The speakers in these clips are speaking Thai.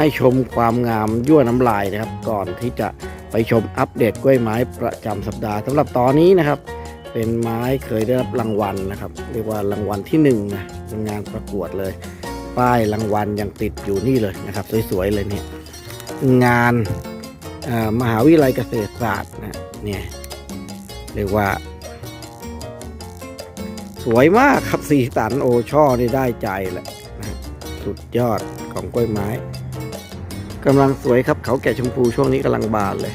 ให้ชมความงามยั่วน้ำลายนะครับ ก่อนที่จะไปชมอัปเดตกล้วยไม้ประจำสัปดาห์สำหรับตอนนี้นะครับ เป็นไม้เคยได้รับรางวัลนะครับ เรียกว่ารางวัลที่หนึ่งนะเป็นงานประกวดเลย ป้ายรางวัลยังติดอยู่นี่เลยนะครับ สวยๆเลยเนี่ยงานมหาวิทยาลัยเกษตรศาสตร์นะเนี่ยเรียกว่า สวยมากครับสีสันโอช่อนี่ได้ใจแหละสุดยอดของกล้วยไม้ กำลังสวยครับเขาแก่ชมพูช่วงนี้กำลังบานเลย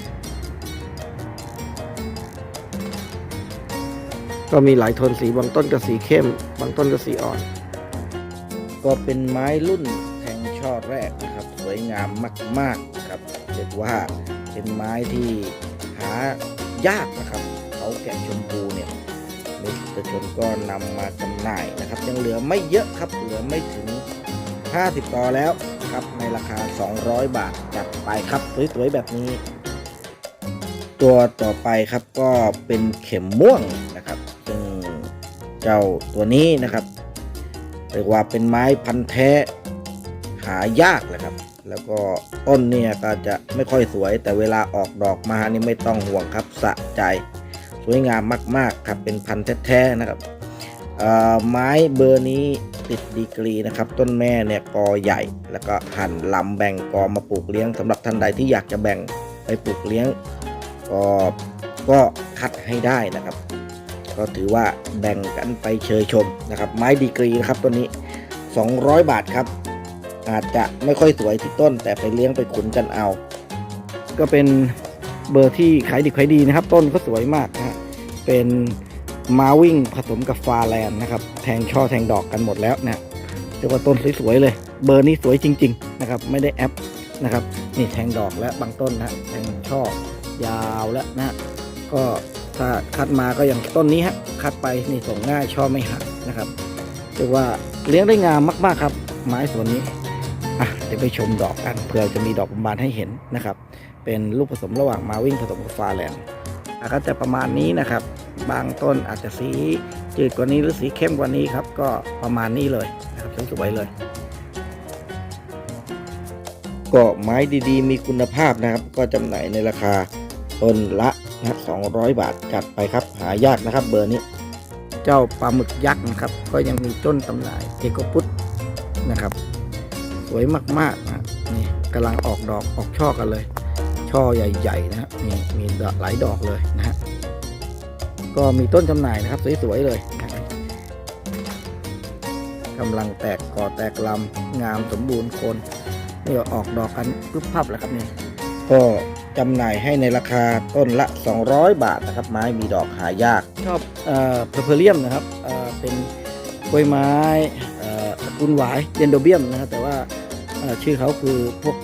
ก็มีหลายโทนสีบางต้นก็สีเข้ม บางต้นก็สีอ่อน ก็เป็นไม้รุ่นแทงช่อแรกนะครับ สวยงามมากๆครับเรียกว่าเป็นไม้ที่หายากนะครับ เขาแกะชมพูเนี่ยมิตรชนก็นำมาจำหน่ายนะครับ ยังเหลือไม่เยอะครับเหลือไม่ถึง 50 ต่อแล้ว นะครับในราคา 200 บาทจัดไปครับสวยๆแบบนี้ ตัวต่อไปครับก็เป็นเข็มม่วงนะครับซึ่งเจ้าตัวนี้นะครับเรียกว่าเป็นไม้พันธุ์แท้หายากเลยครับ แล้วก็ต้นเนี่ยก็จะไม่ค่อยสวย แต่เวลาออกดอกมานี่ไม่ต้องห่วงครับสะใจ สวยงามมาก ๆ ครับเป็นพันธุ์แท้ๆนะครับ ไม้เบอร์นี้ติดดีกรีนะครับ ต้นแม่เนี่ยกอใหญ่ แล้วก็หั่นลำแบ่งกอมาปลูกเลี้ยงสำหรับท่านใดที่อยากจะแบ่งไปปลูกเลี้ยงก็ก็คัดให้ได้นะครับ ก็ถือว่าแบ่งกันไปเชยชมนะครับ ไม้ดีกรีนะครับต้นนี้ 200 บาทครับ อาจจะไม่ค่อยสวยที่ต้น แต่ไปเลี้ยงไปขุนกันเอา ก็เป็นเบอร์ที่ขายดีขายดีนะครับ ต้นก็สวยมากนะฮะเป็น มาวิ่งผสมกับฟาแลนด์นะครับ แทงช่อแทงดอกกันหมดแล้วนะเรียกว่าต้นสวยๆเลย เบอร์นี้สวยจริง ๆ นะครับ ไม่ได้แอปนะครับ นี่แทงดอกและบางต้นนะแทงช่อยาวแล้วนะก็ถ้าคัดมาก็อย่างต้นนี้ฮะคัดไปนี่ส่งง่ายช่อไม่หักนะครับเรียกว่าเลี้ยงได้งามมากๆครับ ไม้ส่วนนี้อะเดี๋ยวไปชมดอกกันเผื่อจะมีดอกบานให้เห็นนะครับ เป็นลูกผสมระหว่างมาวิ่งผสมกับฟาแลนด์ก็จะประมาณนี้นะครับ บางต้นอาจจะสีจืดกว่านี้หรือสีเข้มกว่านี้ครับ ก็ประมาณนี้เลยนะครับสวยๆเลย ก็ไม้ดีๆ มีคุณภาพนะครับ ก็จำหน่ายในราคาต้นละนะ200 บาทจัดไปครับ หายากนะครับเบอร์นี้ เจ้าปลาหมึกยักษ์นะครับ ก็ยังมีต้นตำหน่ายเอกพุทธนะครับ สวยมากๆนะนี่กำลังออกดอกออกช่อกันเลย ช่อใหญ่ ๆ นะฮะนี่มีดอกหลายดอกเลยนะฮะ ก็มีต้นจำหน่ายนะครับ สวยๆเลยนะกำลังแตกกอแตกลำงามสมบูรณ์โคนนี่ออกดอกกันปุ๊บพับแล้วครับนี่ก็จำหน่ายให้ในราคาต้นละ 200 บาทนะครับ ไม้มีดอกหายาก ชอบเอ่อเพอร์เลียมนะครับเอ่อเป็นกล้วยไม้เอ่อตระกุลหวายเดนโดเบียมนะครับแต่ว่าเอ่อชื่อเขาคือพวก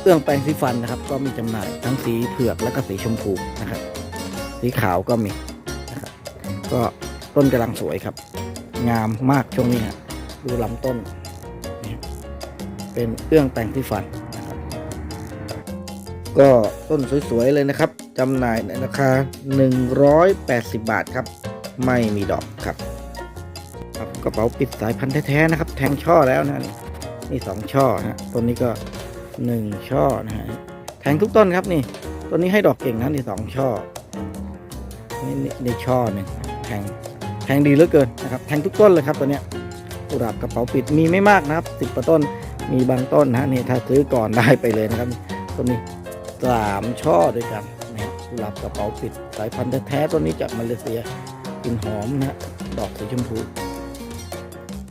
เครื่องแปรงสีฟันนะครับ ก็มีจำหน่ายทั้งสีเผือกและก็สีชมพูนะครับ สีขาวก็มีนะครับ ก็ต้นกำลังสวยครับ งามมากช่วงนี้ฮะดูลำต้น เป็นเครื่องแต่งที่ฟันนะครับ ก็ต้นสวยๆเลยนะครับจำหน่ายในราคา 180 บาทครับ ไม่มีดอกครับครับกระเป๋าปิดสายพันธุ์แท้ๆนะครับ แทงช่อแล้วนะนี่สองช่อนะต้นนี้ก็หนึ่งช่อนะฮะแทงทุกต้นครับนี่ต้นนี้ให้ดอกเก่งนะนี่สองช่อนี่นี่นี่ช่อหนึ่ง แทงแทงดีเหลือเกินนะครับแทงทุกต้นเลยครับตัวเนี้ยกุหลาบกระเป๋าปิดมีไม่มากนะครับสิบกว่าต้นมีบางต้นนะนี่ถ้าซื้อก่อนได้ไปเลยนะครับต้นนี้สามช่อด้วยกันนะครับกุหลาบกระเป๋าปิดสายพันธุ์แท้ๆต้นนี้จากมาเลเซียกลิ่นหอมนะฮะดอกสีชมพู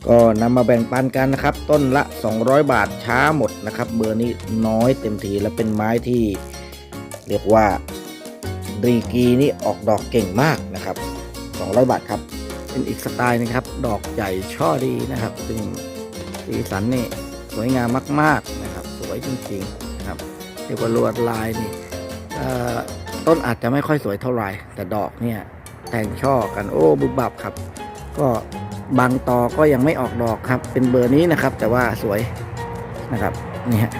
ก็นำมาแบ่งปันกันนะครับ ต้นละ 200 บาทช้าหมดนะครับเบอร์นี้น้อยเต็มทีและเป็นไม้ที่เรียกว่าดีกีนี่ออกดอกเก่งมากนะครับ 200 บาทครับ เป็นอีกสไตล์นึงครับ ดอกใหญ่ช่อดีนะครับ ซึ่งสีสันนี่สวยงามมาก ๆนะครับ สวยจริงๆนะครับเรียกว่าลวดลายนี่ต้นอาจจะไม่ค่อยสวยเท่าไหร่ แต่ดอกเนี่ยแต่งช่อกันโอ้บุบบับครับ ก็บางตอก็ยังไม่ออกดอกครับ เป็นเบอร์นี้นะครับ แต่ว่าสวยนะครับนี่ฮะ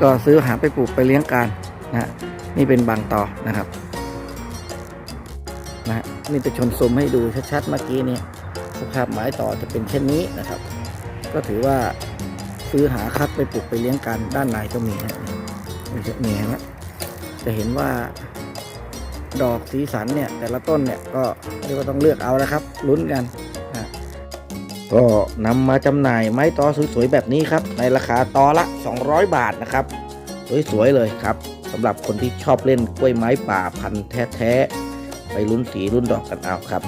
ก็ซื้อหาไปปลูกไปเลี้ยงกันนะฮะนี่เป็นบางตอนะครับ นี่จะชนซูมให้ดูชัดๆเมื่อกี้เนี่ยสภาพไม้ต่อจะเป็นเช่นนี้นะครับ ก็ถือว่าซื้อหาคัดไปปลูกไปเลี้ยงกันด้านในก็มีนะนี่จะเห็นไหมจะเห็นว่าดอกสีสันเนี่ย แต่ละต้นเนี่ยก็เรียกว่าต้องเลือกเอาแล้วครับลุ้นกันนะก็นำมาจำหน่ายไม้ตอสวยๆแบบนี้ครับ ในราคาตอละ 200 บาทนะครับ สวยๆเลยครับสำหรับคนที่ชอบเล่นกล้วยไม้ป่าพันธุ์แท้ๆ ไปลุ้นสีลุ้นดอกกันเอาครับ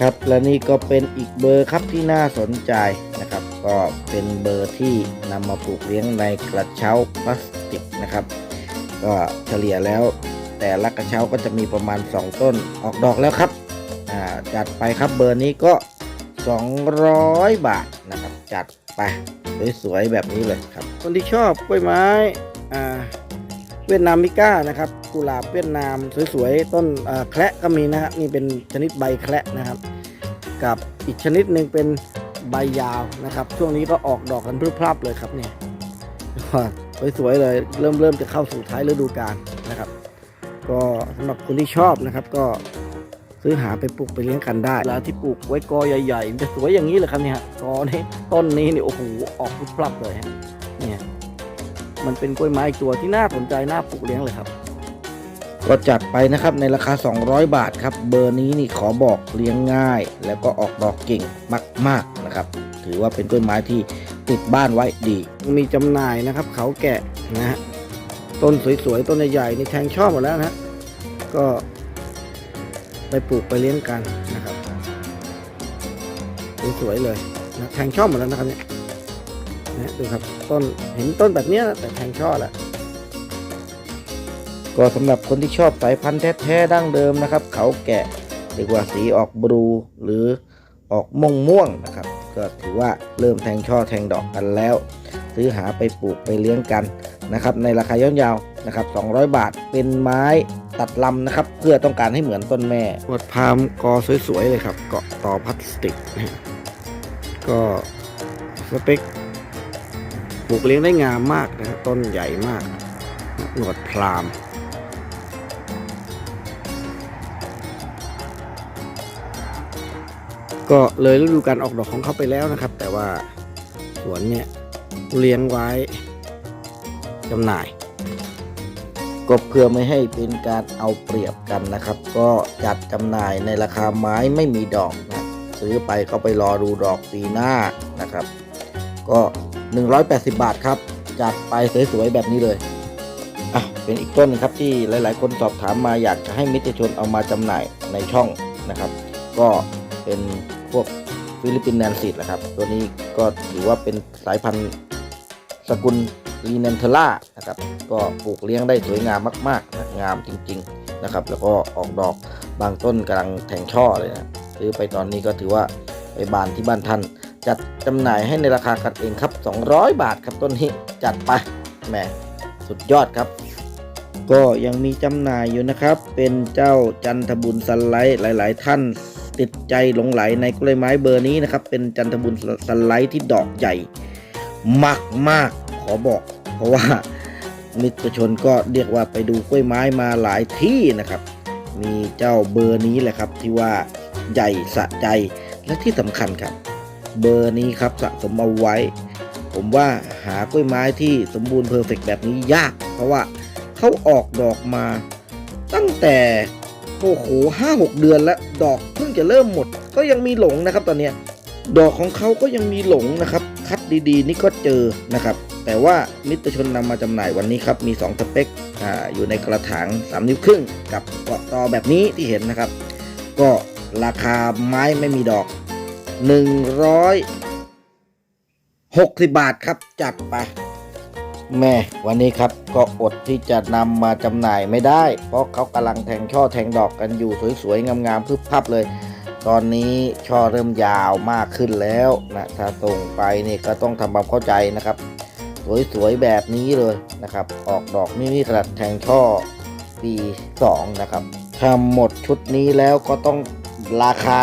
ครับและนี่ก็เป็นอีกเบอร์ครับที่น่าสนใจนะครับ ก็เป็นเบอร์ที่นำมาปลูกเลี้ยงในกระเช้าพลาสติกนะครับ ก็เฉลี่ยแล้วแต่ละกระเช้าก็จะมีประมาณ 2 ต้นออกดอกแล้วครับจัดไปครับเบอร์นี้ก็ 200 บาทนะครับ จัดไปสวยๆแบบนี้เลยครับ คนที่ชอบกล้วยไม้อ่า เวียดนามิก้านะครับกุหลาบเวียดนามสวยๆต้นแคระก็มีนะครับนี่เป็นชนิดใบแคระนะครับ กับอีกชนิดหนึ่งเป็นใบยาวนะครับ ช่วงนี้ก็ออกดอกกันพรึบพรับเลยครับเนี่ยสวยๆเลยเริ่มเริ่มจะเข้าสู่ท้ายฤดูกาลนะครับ ก็สำหรับคนที่ชอบนะครับ ก็ซื้อหาไปปลูกไปเลี้ยงกันได้เวลาที่ปลูกไว้กอใหญ่ๆจะสวยอย่างนี้เลยครับเนี่ยกอนี้ต้นนี้เนี่ยโอ้โหออกพรึบพรับเลยฮะเนี่ย มันเป็นกล้วยไม้อีกตัวที่น่าสนใจน่าปลูกเลี้ยงเลยครับ ก็จัดไปนะครับในราคา 200 บาทครับ เบอร์นี้นี่ขอบอกเลี้ยงง่าย แล้วก็ออกดอกเก่งมาก ๆนะครับ ถือว่าเป็นกล้วยไม้ที่ติดบ้านไว้ดี มีจำหน่ายนะครับ เขาแกะนะฮะต้นสวยๆต้นใหญ่ๆนี่แทงชอบหมดแล้วนะฮะก็ไปปลูกไปเลี้ยงกันนะครับสวยๆเลยนะแทงชอบหมดแล้วนะครับเนี่ย นะดูครับต้นเห็นต้นแบบเนี้ยแต่แทงช่อแหละก็สำหรับคนที่ชอบสายพันธุ์แท้ๆดั้งเดิมนะครับ เขาแกะเรีกว่าสีออกบลูหรือออกม่วงม่วงนะครับ ก็ถือว่าเริ่มแทงช่อแทงดอกกันแล้ว ซื้อหาไปปลูกไปเลี้ยงกันนะครับ ในราคาย่อมยาวนะครับ 200 บาทเป็นไม้ตัดลำนะครับ เพื่อต้องการให้เหมือนต้นแม่ปวดพามกอสวยๆเลยครับ เกาะต่อพลาสติก ก็สเปค ลูกเลี้ยงได้งามมากนะครับต้นใหญ่มากหนวดพรามก็เลยฤดูการออกดอกของเขาไปแล้วนะครับ แต่ว่าสวนเนี่ยเลี้ยงไว้จำหน่าย ก็เพื่อไม่ให้เป็นการเอาเปรียบกันนะครับ ก็จัดจำหน่ายในราคาไม้ไม่มีดอกนะซื้อไปก็ไปรอดูดอกปีหน้านะครับ ก็ 180 บาทครับ จัดไปสวยๆแบบนี้เลยอะเป็นอีกต้นหนึงครับที่หลายๆ คนสอบถามมาอยากจะให้มิตรชนเอามาจำหน่ายในช่องนะครับ ก็เป็นพวกฟิลิปปินแนนซีดแหละครับ ตัวนี้ก็ถือว่าเป็นสายพันธุ์สกุลลีเนนเทล่านะครับ ก็ปลูกเลี้ยงได้สวยงามมากๆนะงามจริงๆนะครับ แล้วก็ออกดอกบางต้นกำลังแทงช่อเลยนะซื้อไปตอนนี้ก็ถือว่าไปบานที่บ้านท่าน จัดจำหน่ายให้ในราคากันเองครับ 200 บาทครับต้นนี้จัดไปแหมสุดยอดครับ ก็ยังมีจำหน่ายอยู่นะครับ เป็นเจ้าจันทบุญสไลด์หลาย ๆ ท่านติดใจหลงไหลในกล้วยไม้เบอร์นี้นะครับ เป็นจันทบุญสไลด์ที่ดอกใหญ่มากมากๆขอบอก เพราะว่ามิตรชนก็เรียกว่าไปดูกล้วยไม้มาหลายที่นะครับ มีเจ้าเบอร์นี้แหละครับที่ว่าใหญ่สะใจและที่สำคัญครับ เบอร์นี้ครับสะสมเอาไว้ ผมว่าหากล้วยไม้ที่สมบูรณ์เพอร์เฟกแบบนี้ยาก เพราะว่าเขาออกดอกมา ตั้งแต่โอ้โหห้าหกเดือนแล้ว ดอกเพิ่งจะเริ่มหมด ก็ยังมีหลงนะครับตอนนี้ดอกของเขาก็ยังมีหลงนะครับ คัดดีๆ นี่ก็เจอนะครับ แต่ว่ามิตรชนนำมาจำหน่ายวันนี้ครับ มี 2 สเปคออยู่ในกระถาง 3 นิ้วครึ่ง กับเกาะตอแบบนี้ที่เห็นนะครับ ก็ราคาไม้ไม่มีดอก 160 บาทครับจัดไป แม่วันนี้ครับก็อดที่จะนำมาจำหน่ายไม่ได้ เพราะเขากำลังแทงช่อแทงดอกกันอยู่สวยๆ งามๆพึบพับเลย ตอนนี้ช่อเริ่มยาวมากขึ้นแล้วนะถ้าส่งไปนี่ก็ต้องทำความเข้าใจนะครับ สวยๆ แบบนี้เลยนะครับ ออกดอกนี่นี่ขนาดแทงช่อปี 2 นะครับถ้าหมดชุดนี้แล้วก็ต้องราคา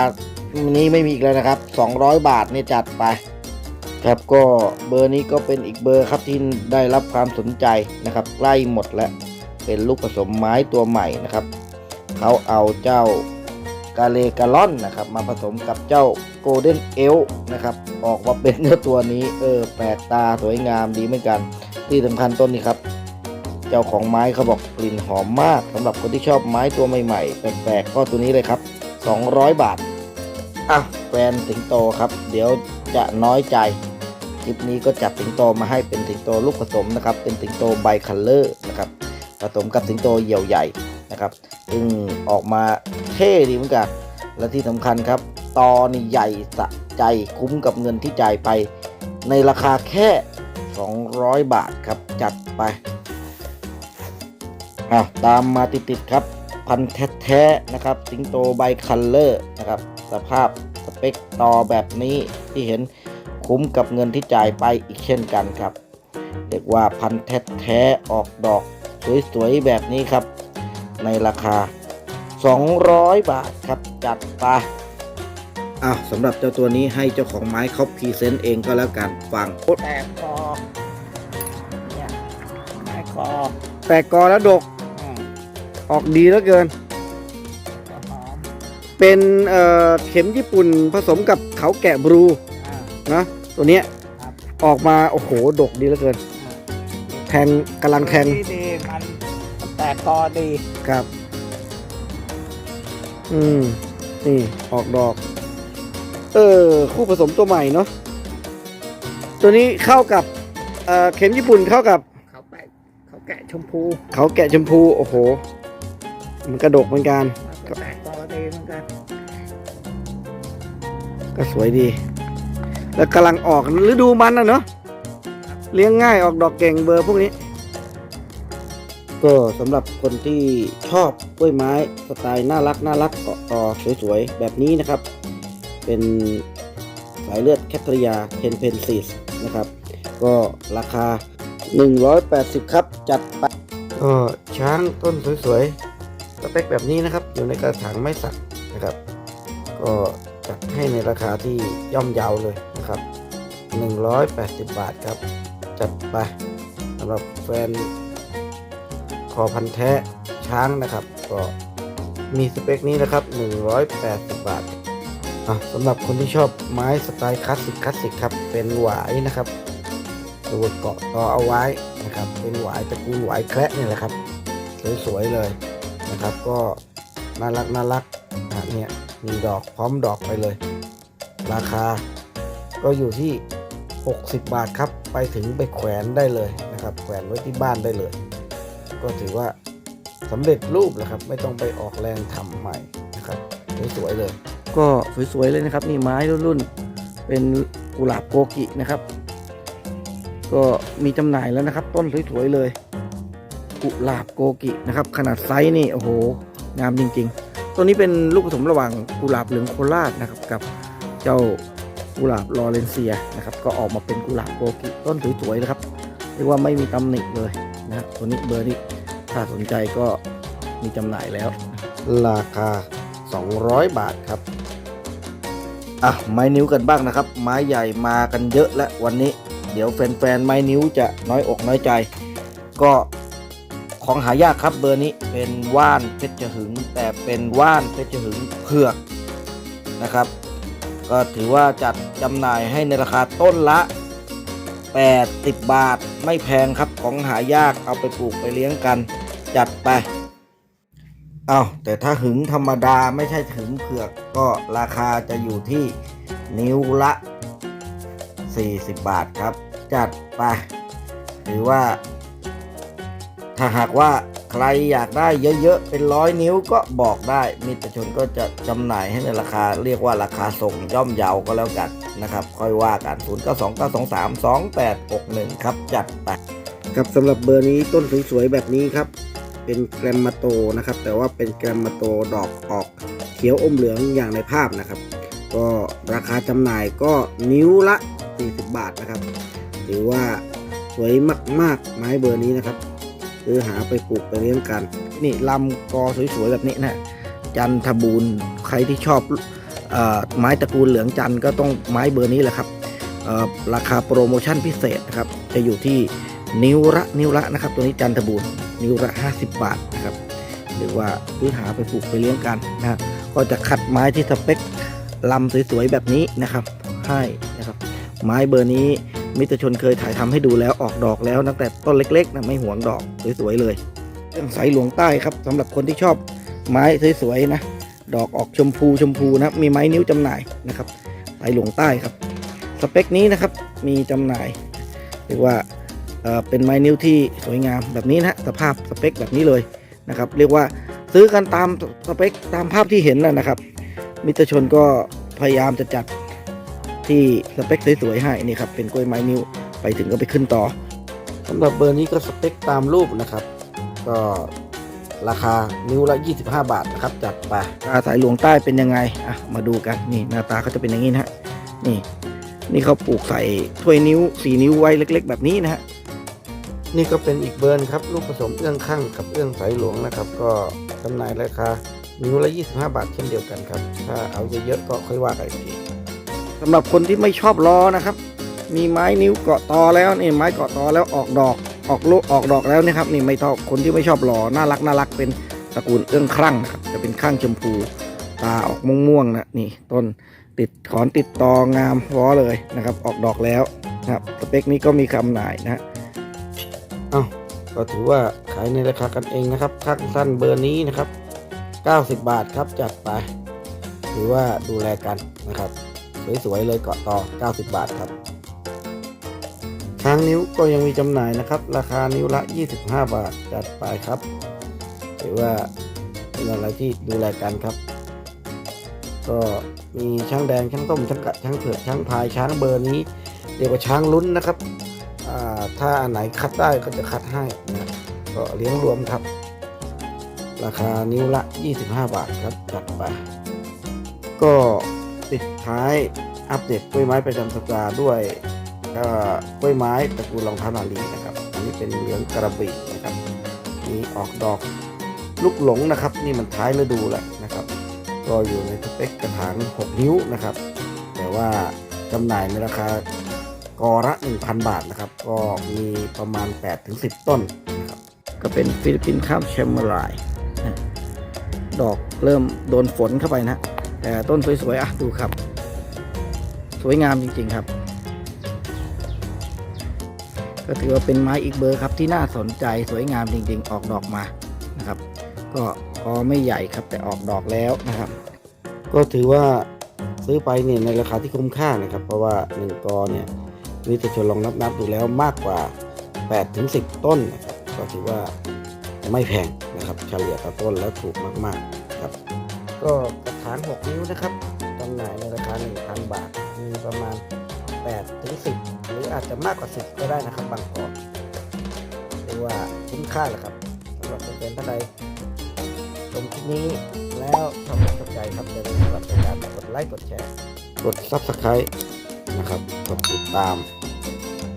นี้ไม่มีอีกแล้วนะครับ 200 บาทเนี่ยจัดไป ครับก็เบอร์นี้ก็เป็นอีกเบอร์ครับที่ได้รับความสนใจนะครับ ใกล้หมดแล้วเป็นลูกผสมไม้ตัวใหม่นะครับเขาเอาเจ้ากาเลกาลอนนะครับ มาผสมกับเจ้าโกลเด้นเอลนะครับ ออกมาเป็นเจ้าตัวนี้เออแปลกตาสวยงามดีเหมือนกัน ที่สำคัญต้นนี้ครับ เจ้าของไม้เขาบอกกลิ่นหอมมากสำหรับคนที่ชอบไม้ตัวใหม่ๆ แปลกๆก็ตัวนี้เลยครับ 200 บาท อะแฟนสิงโตครับ เดี๋ยวจะน้อยใจคลิปนี้ก็จัดสิงโตมาให้เป็นสิงโตลูกผสมนะครับ เป็นสิงโตไบคัลเลอร์นะครับผสมกับสิงโตเหยี่ยวใหญ่นะครับซึ่งออกมาเท่ดีเหมือนกันและที่สำคัญครับ ตอนี่ใหญ่สะใจคุ้มกับเงินที่จ่ายไป ในราคาแค่ 200 บาทครับจัดไปอะตามมาติดๆครับพันแท้ๆนะครับ สิงโตไบคัลเลอร์นะครับ สภาพสเปคตอแบบนี้ที่เห็นคุ้มกับเงินที่จ่ายไปอีกเช่นกันครับเรียกว่าพันธุ์แท้ๆออกดอกสวยๆแบบนี้ครับ ในราคา 200 บาทครับจัดไปอ้าวสำหรับเจ้าตัวนี้ให้เจ้าของไม้เขาพรีเซนต์เองก็แล้วกันฟังแตกคอเนี่ยไม้คอแตกกอแล้วดกอืมออกดีแล้วเกินก็หอม เป็นเอ่อเข็มญี่ปุ่นผสมกับเขาแกะบลูอ่า นะตัวเนี้ยครับ ออกมาโอ้โหดกดีเหลือเกิน แทงกำลังแทงดีดีมันมันแตกคอดี ครับ อืมนี่ออกดอก เออ คู่ผสมตัวใหม่เนาะตัวนี้เข้ากับเอ่อเข็มญี่ปุ่นเข้ากับ เขาแปะเขาแกะชมพู เขาแกะชมพู โอ้โห มันกระดกเหมือนกันมัน ก็แตกคอดีเหมือนกัน ก็สวยดี แล้วกำลังออกฤดูมันนะเนาะเลี้ยงง่ายออกดอกเก่งเบอร์พวกนี้ ก็สำหรับคนที่ชอบกล้วยไม้สไตล์น่ารักน่ารักเกาะตอสวยๆ แบบนี้นะครับ เป็นสายเลือดแคทริยาเทนเพนซีสนะครับ ก็ราคา 180 ครับ จัดไปก็ช้างต้นสวยๆ สเปคแบบนี้นะครับอยู่ในกระถางไม้สักนะครับ ก็จัดให้ในราคาที่ย่อมเยาวเลยนะครับ 180 บาทครับ จัดไปสำหรับแฟนคอพันแท้ช้างนะครับ ก็มีสเปคนี้นะครับ 180 บาทอะสำหรับคนที่ชอบไม้สไตล์คลาสสิกคลาสสิกครับ เป็นหวายนะครับตัวเกาะต่อเอาไว้นะครับ เป็นหวายตระกูลหวายแคระนี่แหละครับ สวยๆเลย นะครับ ก็น่ารักน่ารักอะเนี่ยมีดอกพร้อมดอกไปเลย ราคาก็อยู่ที่ 60 บาทครับ ไปถึงไปแขวนได้เลยนะครับ แขวนไว้ที่บ้านได้เลย ก็ถือว่าสำเร็จรูปแล้วครับ ไม่ต้องไปออกแรงทำใหม่นะครับสวยๆเลย ก็สวยๆเลยนะครับ นี่ไม้รุ่นๆเป็นกุหลาบโกกินะครับ ก็มีจำหน่ายแล้วนะครับ ต้นสวยๆเลย กุหลาบโกกินะครับ ขนาดไซส์นี่โอ้โหงามจริง ๆ ตัวนี้เป็นลูกผสมระหว่างกุหลาบเหลืองโคราชนะครับกับเจ้ากุหลาบลอเรนเซียนะครับก็ออกมาเป็นกุหลาบโกกิต้นสวยๆเลยครับเรียกว่าไม่มีตำหนิเลยนะตัวนี้เบอร์นี้ถ้าสนใจก็มีจำหน่ายแล้ว ราคา 200 บาทครับอะไม้นิ้วกันบ้างนะครับ ไม้ใหญ่มากันเยอะแล้ววันนี้ เดี๋ยวแฟนๆไม้นิ้วจะน้อยอกน้อยใจ ก็ ของหายากครับเบอร์นี้เป็นว่านเพชรหึง แต่เป็นว่านเพชรหึงเผือกนะครับ ก็ถือว่าจัดจำหน่ายให้ในราคาต้นละ 80 บาทไม่แพงครับของหายากเอาไปปลูกไปเลี้ยงกัน จัดไปเอาแต่ถ้าหึงธรรมดาไม่ใช่หึงเผือกก็ราคาจะอยู่ที่นิ้วละ 40 บาทครับ จัดไปถือว่า ถ้าหากว่าใครอยากได้เยอะๆ เป็นร้อยนิ้วก็บอกได้มิตรชนก็จะจำหน่ายให้ในราคาเรียกว่าราคาส่งย่อมเยาวก็แล้วกันนะครับ ค่อยว่ากัน 0 9 2 9 2 3 2 8 6 1 ครับจัดไปครับสำหรับเบอร์นี้ต้นสวยๆแบบนี้ครับ เป็นแกรมมาโตนะครับ แต่ว่าเป็นแกรมมาโตดอกออกเขียวอมเหลืองอย่างในภาพนะครับ ก็ราคาจำหน่ายก็นิ้วละ 40 บาทนะครับ ถือว่าสวยมากๆไม้เบอร์นี้นะครับ ซื้อหาไปปลูกไปเลี้ยงกัน นี่ลำกอสวยๆแบบนี้นะจันทบูรณ์ใครที่ชอบออไม้ตระกูลเหลืองจันก็ต้องไม้เบอร์นี้แหละครับราคาโปรโมชั่นพิเศษนะครับจะอยู่ที่นิ้วละนิ้วละนะครับ ตัวนี้จันทบูรณ์นิ้วละ 50 บาทนะครับหรือว่าซื้อหาไปปลูกไปเลี้ยงกันนะก็จะคัดไม้ที่สเปคลำสวยๆแบบนี้นะครับให้นะครับ ไม้เบอร์นี้ มิตรชนเคยถ่ายทำให้ดูแล้วออกดอกแล้วตั้งแต่ต้นเล็กๆนะไม่หวงดอกสวยๆเลยเรื่องสายหลวงใต้ครับสำหรับคนที่ชอบไม้สวยๆนะ ดอกออกชมพูชมพูนะมีไม้นิ้วจำหน่ายนะครับสายหลวงใต้ครับ สเปคนี้นะครับมีจำหน่ายเรียกว่าเเป็นไม้นิ้วที่สวยงามแบบนี้นะสภาพสเปคแบบนี้เลยนะครับ เรียกว่าซื้อกันตามสเปคตามภาพที่เห็นนะนะครับ มิตรชนก็พยายามจะจัด ที่สเปคสวยๆให้นี่ครับเป็นกล้วยไม้นิ้วไปถึงก็ไปขึ้นต่อสำหรับเบอร์นี้ก็สเปคตามรูปนะครับ ก็ราคานิ้วละ 25 บาทนะครับจัดไปอาสายหลวงใต้เป็นยังไงอะมาดูกันนี่หน้าตาเขาจะเป็นอย่างนี้นะฮะนี่ นี่เขาปลูกใส่ถ้วยนิ้วสี่นิ้วไว้เล็ก ๆ แบบนี้นะฮะนี่ก็เป็นอีกเบอร์นครับลูกผสมเอื้องข้างกับเอื้องสายหลวงนะครับ ก็จำหน่ายราคานิ้วละ 25 บาทเช่นเดียวกันครับ ถ้าเอาเยอะๆก็ค่อยว่ากันอีกที สำหรับคนที่ไม่ชอบล้อนะครับ มีไม้นิ้วเกาะตอแล้วนี่ไม้เกาะตอแล้วออกดอกออกลูกออกดอกแล้วนะครับนี่ไม่ต้องคนที่ไม่ชอบล่อน่ารักน่ารักเป็นตระกูลเอื้องครั่งนะครับจะเป็นข้างชมพูตาออกม่วงๆนะนี่ต้นติดขอนติดตองามว้อเลยนะครับ ออกดอกแล้วนะครับสเปคนี้ก็มีคำหน่ายนะเอ้าก็ถือว่าขายในราคากันเองนะครับข้างสั้นเบอร์นี้นะครับ 90 บาทครับจัดไป ถือว่าดูแลกันนะครับ สวยๆเลยเกาะต่อ 90 บาทครับค้างนิ้วก็ยังมีจำหน่ายนะครับ ราคานิ้วละ 25 บาทจัดไปครับถือว่าเป็นอะไรที่ดูแลกันครับ ก็มีช้างแดงช้างต้มช้างกะช้างเผือกช้างพายช้างเบอร์นี้ เรียกว่าช้างลุ้นนะครับถ้าอันไหนคัดได้ก็จะคัดให้นะก็เลี้ยงรวมครับ ราคานิ้วละ 25 บาทครับจัดไปก็ ปิดท้ายอัปเดตกล้วยไม้ประจำสัปดาห์ด้วยกล้วยไม้ตระกูลรองเท้านาลีนะครับอันนี้เป็นเหลืองกระบี่นะครับมีออกดอกลูกหลงนะครับ นี่มันท้ายฤดูแล้วนะครับก็อยู่ในสเปคกระถาง 6 นิ้วนะครับ แต่ว่าจำหน่ายในราคากอละ1,000 บาทนะครับ ก็มีประมาณ 8-10 ต้นนะครับก็เป็นฟิลิปปินส์ข้ามแชมเมอรายนะดอกเริ่มโดนฝนเข้าไปนะ แต่ต้นสวยๆอะดูครับ สวยงามจริงๆครับ ก็ถือว่าเป็นไม้อีกเบอร์ครับที่น่าสนใจสวยงามจริง ๆ ออกดอกมานะครับ ก็กอไม่ใหญ่ครับแต่ออกดอกแล้วนะครับ ก็ถือว่าซื้อไปเนี่ยในราคาที่คุ้มค่านะครับ เพราะว่า1กอเนี่ยวิทยชนลองนับๆดูแล้วมากกว่า8ถึงต้นนะครับก็ถือว่าไม่แพงนะครับเฉลี่ยต่อต้นแล้วถูกมากๆครับ ก็กระถาง6นิ้วนะครับจำหน่ายในราคา 1,000 บาท มีประมาณ8ถึง10 หรืออาจจะมากกว่า 10 ก็ได้นะครับ บางกอเรียกว่าคุ้มค่าแหละครับสำหรับเป็นท่านใดชมคลิปนี้แล้วชอบสนใจครับอย่าลืมกดติดตามกดไลค์กดแชร์ กด Subscribe นะครับ กดติดตาม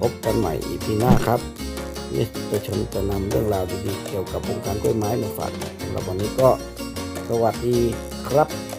พบกันใหม่ EP หน้าครับมิสเตอร์ชนจะนำเรื่องราวดีๆ เกี่ยวกับวงการกล้วยไม้มาฝากสำหรับวันนี้ก็สวัสดี ครับ